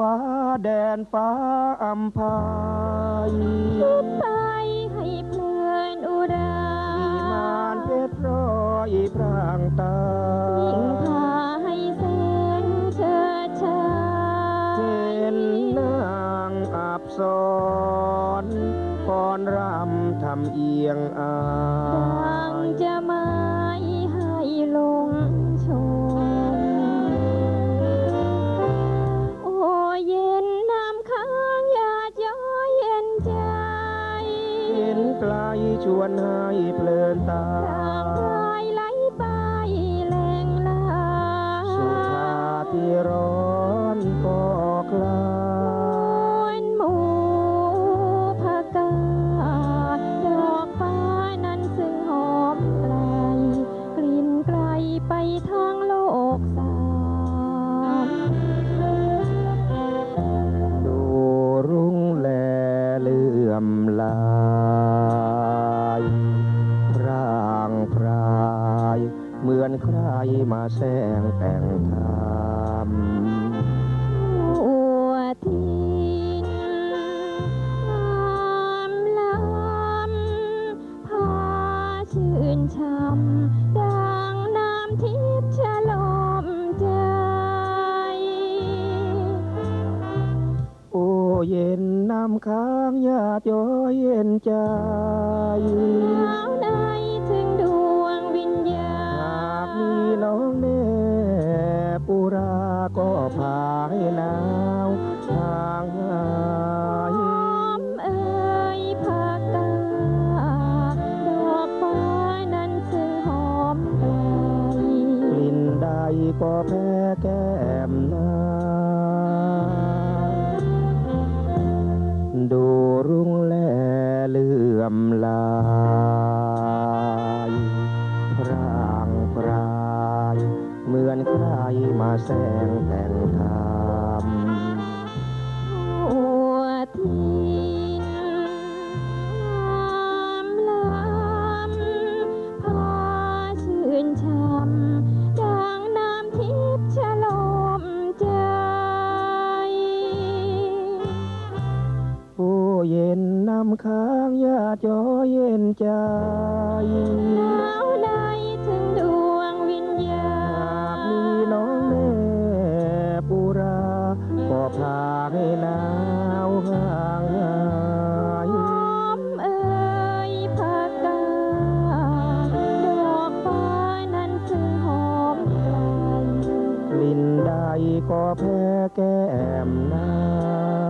ชมเมืองฟ้าแดนฟ้าอัมพายคิดไปให้เพลินอุราวิมานเพชรร้อยพรางตายิ่งพาให้แสนเชิดชาเห็นนางอับสอนฟ้อนรำทำเอียงอาดังย ชวนให้เพลินตาทางพลายไหลไปแหลงลาสุชาที่ร้อนก็คลาวนหมู่ผักกาดดอกฟ้านั้นซึ่งหอมไกลกลิ่นไกลไปทางโลกสา เหมือนใครมาแซงแต่งทำหัวทินงามล้ำพาชื่นช่ำดังน้ำทิพย์ฉลมใจ โอ้เย็นน้ำค้างหยาดย้อยเย็นใจ ก็พาให้หนาวห่างหายหอมเอ่ยผักกาดดอกฟ้านั้นซึ่งหอมไกลกลิ่นใดก็แพ้แก้มนาง แซงแต่งทำหัวทินงามล้ำพาชื่นช่ำดังน้ำทิพย์ฉลมใจโอ้เย็นน้ำค้างหยาดย้อยเย็นใจหนาวในถึงด ก็แพ้แก้มนาง